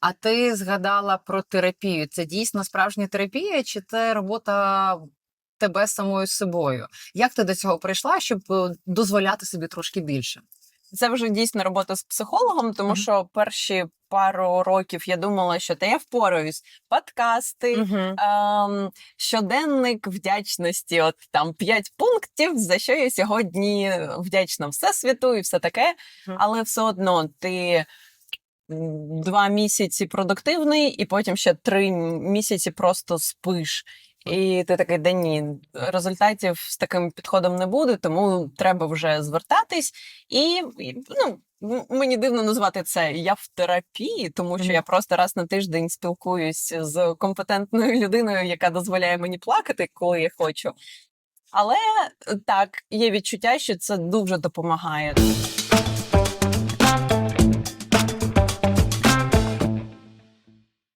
А ти згадала про терапію. Це дійсно справжня терапія, чи це робота тебе самою собою? Як ти до цього прийшла, щоб е, дозволяти собі трошки більше? Це вже дійсно робота з психологом, тому Мгм. що перші пару років я думала, що та я впораюсь. Подкасти, ем, щоденник вдячності. От там п'ять пунктів, за що я сьогодні вдячна Всесвіту і все таке. Мгм. Але все одно ти два місяці продуктивний, і потім ще три місяці просто спиш. І ти такий, да ні, результатів з таким підходом не буде, тому треба вже звертатись. І, ну, мені дивно назвати це я в терапії, тому що я просто раз на тиждень спілкуюсь з компетентною людиною, яка дозволяє мені плакати, коли я хочу. Але так, є відчуття, що це дуже допомагає.